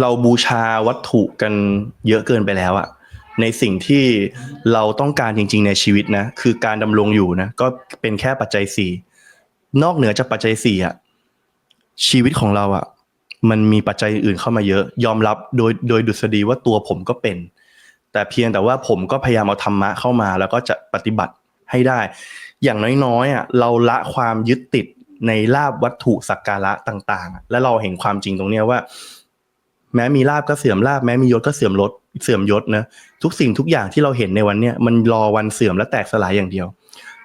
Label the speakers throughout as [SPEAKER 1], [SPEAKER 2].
[SPEAKER 1] เราบูชาวัตถุกันเยอะเกินไปแล้วอะในสิ่งที่เราต้องการจริง ๆ ในชีวิตนะ คือการดำรงอยู่นะ ก็เป็นแค่ปัจจัยสี่นอกเหนือจากปัจจัยสี่อะชีวิตของเราอะมันมีปัจจัยอื่นเข้ามาเยอะ ยอมรับโดยโดยดุษฎีว่าตัวผมก็เป็น แต่เพียงแต่ว่าผมก็พยายามเอาธรรมะเข้ามา แล้วก็จะปฏิบัติให้ได้ อย่างน้อยๆอะเราละความยึดติดในลาบวัตถุสักการะต่าง ๆ และเราเห็นความจริงตรงเนี้ยว่า แม้มีลาบก็เสื่อมลาบแม้มียศก็เสื่อมลดเสื่อมยศนะทุกสิ่งทุกอย่างที่เราเห็นในวันเนี้ยมันรอวันเสื่อมและแตกสลายอย่างเดียว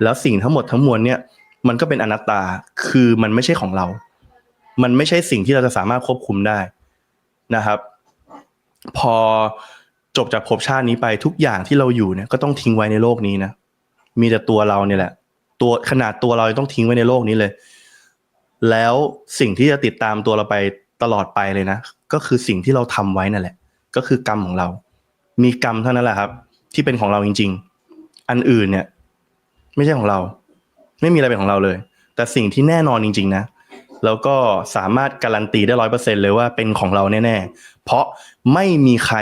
[SPEAKER 1] แล้วสิ่งทั้งหมดทั้งมวลเนี่ยมันก็เป็นอนัตตาคือมันไม่ใช่ของเรา มันไม่ใช่สิ่งที่เราจะสามารถควบคุมได้นะครับ พอจบจากภพชาตินี้ไปทุกอย่างที่เราอยู่เนี่ยก็ต้องทิ้งไว้ในโลกนี้นะมีแต่ตัวเราเนี่ยแหละ ตัวขนาดตัวเราต้องทิ้งไว้ในโลกนี้เลย แล้วสิ่งที่จะติดตามตัวเราไปตลอดไปเลยนะ ก็คือสิ่งที่เราทำไว้นั่นแหละ ก็คือกรรมของเรา มีกรรมเท่านั้นแหละครับ ที่เป็นของเราจริง ๆ อันอื่นเนี่ย ไม่ใช่ของเรา ไม่มีอะไรเป็นของเราเลย แต่สิ่งที่แน่นอนจริง ๆ นะแล้วก็สามารถการันตีได้ร้อยเปอร์เซ็นเลยว่าเป็นของเราแน่ๆ เพราะไม่มีใคร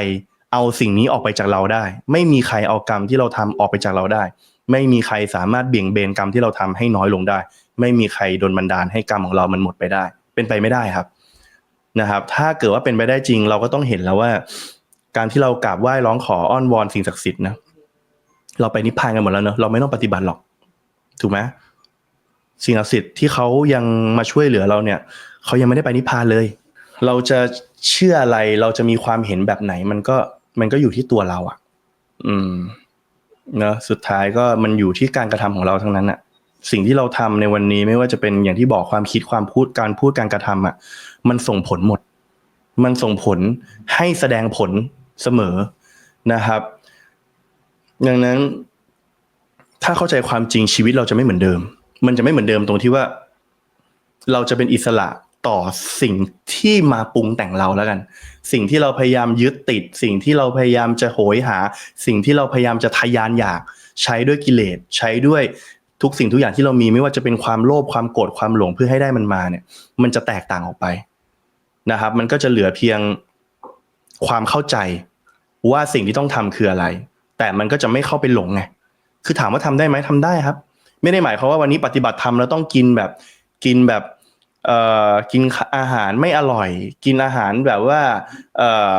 [SPEAKER 1] เอาสิ่งนี้ออกไปจากเราได้ ไม่มีใครเอากรรมที่เราทำออกไปจากเราได้ ไม่มีใครสามารถเบี่ยงเบนกรรมที่เราทำให้น้อยลงได้ ไม่มีใครโดนบันดาลให้กรรมของเรามันหมดไปได้ เป็นไปไม่ได้ครับ นะครับ ถ้าเกิดว่าเป็นไปได้จริง เราก็ต้องเห็นแล้วว่า การที่เรากราบไหว้ร้องขออ้อนวอนสิ่งศักดิ์สิทธิ์นะเราไปนิพพานกันหมดแล้วเนอะเราไม่ต้องปฏิบัติหรอก ถูกไหมสิ่งศักดิ์สิทธิ์ที่เขายังมาช่วยเหลือเราเนี่ยเขายังไม่ได้ไปนิพพานเลย เราจะเชื่ออะไรเราจะมีความเห็นแบบไหน มันก็มันก็อยู่ที่ตัวเราอะ อืมเนอะสุดท้ายก็มันอยู่ที่การกระทำของเราทั้งนั้นอะ สิ่งที่เราทำในวันนี้ไม่ว่าจะเป็นอย่างที่บอกความคิดความพูดการพูดการกระทำอะ มันส่งผลหมด มันส่งผลให้แสดงผลเสมอนะครับ ดังนั้น ถ้าเข้าใจความจริงชีวิตเราจะไม่เหมือนเดิม มันจะไม่เหมือนเดิมตรงที่ว่า เราจะเป็นอิสระต่อสิ่งที่มาปรุงแต่งเราแล้วกัน สิ่งที่เราพยายามยึดติด สิ่งที่เราพยายามจะโหยหา สิ่งที่เราพยายามจะทะยานอยาก ใช้ด้วยกิเลสใช้ด้วย ทุกสิ่งทุกอย่างที่เรามีไม่ว่าจะเป็นความโลภความโกรธความหลงเพื่อให้ได้มันมาเนี่ย มันจะแตกต่างออกไปนะครับ มันก็จะเหลือเพียงความเข้าใจว่าสิ่งที่ต้องทำคืออะไร แต่มันก็จะไม่เข้าไปหลงไงคือถามว่าทำได้ไหมทำได้ครับ ไม่ได้หมายความว่าวันนี้ปฏิบัติธรรมแล้วต้องกินแบบกินแบบเอ่อกินอาหารไม่อร่อย กินอาหารแบบว่าเอ่อ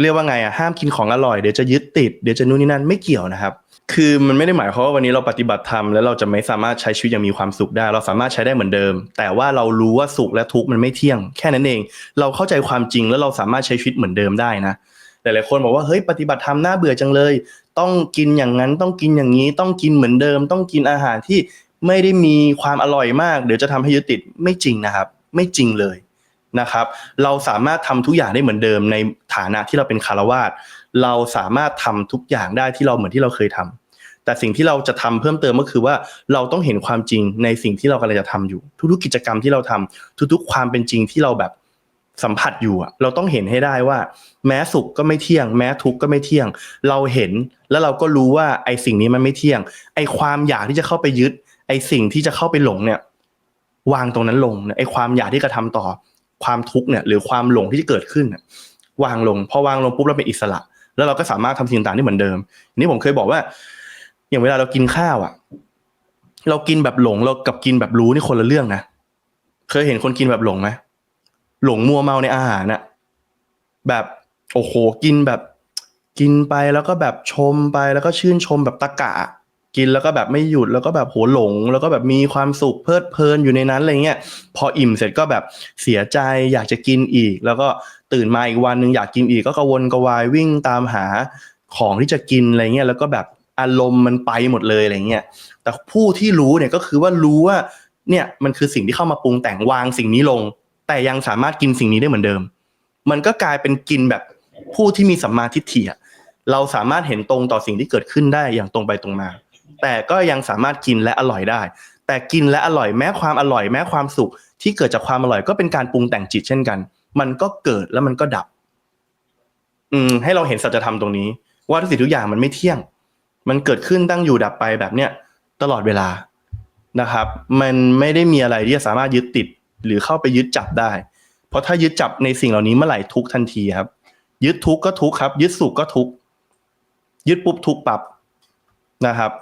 [SPEAKER 1] เรียกว่าไงอะห้ามกินของอร่อยเดี๋ยวจะยึดติดเดี๋ยวจะนู่นนี่นั่นไม่เกี่ยวนะครับ คือมันไม่ได้หมายความว่าวันนี้เราปฏิบัติธรรมแล้วเราจะไม่สามารถใช้ชีวิตอย่างมีความสุขได้ เราสามารถใช้ได้เหมือนเดิม แต่ว่าเรารู้ว่าสุขและทุกข์มันไม่เที่ยง แค่นั้นเอง เราเข้าใจความจริงแล้วเราสามารถใช้ชีวิตเหมือนเดิมได้นะหลายๆคนบอกว่าเฮ้ยปฏิบัติธรรมน่าเบื่อจังเลย ต้องกินอย่างนั้นต้องกินอย่างนี้ ต้องกินเหมือนเดิม ต้องกินอาหารที่ไม่ได้มีความอร่อยมาก เดี๋ยวจะทำให้ยึดติดไม่จริงนะครับ ไม่จริงเลยนะครับ เราสามารถทำทุกอย่างได้เหมือนเดิมในฐานะที่เราเป็นคารวาสเราสามารถทำทุกอย่างได้ที่เราเหมือนที่เราเคยทำ แต่สิ่งที่เราจะทำเพิ่มเติมก็คือว่าเราต้องเห็นความจริงในสิ่งที่เรากำลังจะทำอยู่ ทุกๆกิจกรรมที่เราทำทุกๆ ความเป็นจริงที่เราแบบสัมผัสอยู่อะเราต้องเห็นให้ได้ว่า แม้สุขก็ไม่เที่ยง แม้ทุกข์ก็ไม่เที่ยง เราเห็นแล้วเราก็รู้ว่าไอ้สิ่งนี้มันไม่เที่ยง ไอ้ความอยากที่จะเข้าไปยึด ไอ้สิ่งที่จะเข้าไปหลงเนี่ย วางตรงนั้นลงไอ้ความอยากที่จะทำต่อความทุกข์เนี่ย หรือความหลงที่จะเกิดขึ้นเนี่ยวางลงพอวางลงปุ๊บเราเป็นอิสระ แล้วเราก็สามารถทำสิ่งต่างๆได้เหมือนเดิมนี่ผมเคยบอกว่า อย่างเวลาเรากินข้าวอะ เรากินแบบหลงเรากับกินแบบรู้นี่คนละเรื่องนะเคยเห็นคนกินแบบหลงไหมหลงมัวเมาในอาหารน่ะ แบบโอ้โหกินแบบกินไปแล้วก็แบบชมไปแล้วก็ชื่นชมแบบตะกะ กินแล้วก็แบบไม่หยุดแล้วก็แบบโหหลง แล้วก็แบบมีความสุขเพลิดเพลินอยู่ในนั้นอะไรเงี้ยพออิ่มเสร็จก็แบบเสียใจอยากจะกินอีก แล้วก็ตื่นมาอีกวันหนึ่งอยากกินอีกก็กระวนกระวายวิ่งตามหาของที่จะกินอะไรเงี้ยแล้วก็แบบ อารมณ์มันไปหมดเลยอะไรเงี้ยแต่ผู้ที่รู้เนี่ยก็คือว่ารู้ว่าเนี่ยมันคือสิ่งที่เข้ามาปรุงแต่งวางสิ่งนี้ลง แต่ยังสามารถกินสิ่งนี้ได้เหมือนเดิม มันก็กลายเป็นกินแบบผู้ที่มีสัมมาทิฏฐิเราสามารถเห็นตรงต่อสิ่งที่เกิดขึ้นได้อย่างตรงไปตรงมา แต่ก็ยังสามารถกินและอร่อยได้ แต่กินและอร่อยแม้ความอร่อยแม้ความสุข ที่เกิดจากความอร่อยก็เป็นการปรุงแต่งจิตเช่นกัน มันก็เกิดแล้วมันก็ดับ อืม ให้เราเห็นสัจธรรมตรงนี้ ว่าทุกสิ่งทุกอย่างมันไม่เที่ยง มันเกิดขึ้นตั้งอยู่ดับไปแบบเนี้ยตลอดเวลานะครับ มันไม่ได้มีอะไรที่จะสามารถยึดติดหรือเข้าไปยึดจับได้ เพราะถ้ายึดจับในสิ่งเหล่านี้เมื่อไหร่ทุกทันทีครับ ยึดทุกก็ทุกครับ ยึดสุขก็ทุกยึดปุ๊บทุกปรับนะครับ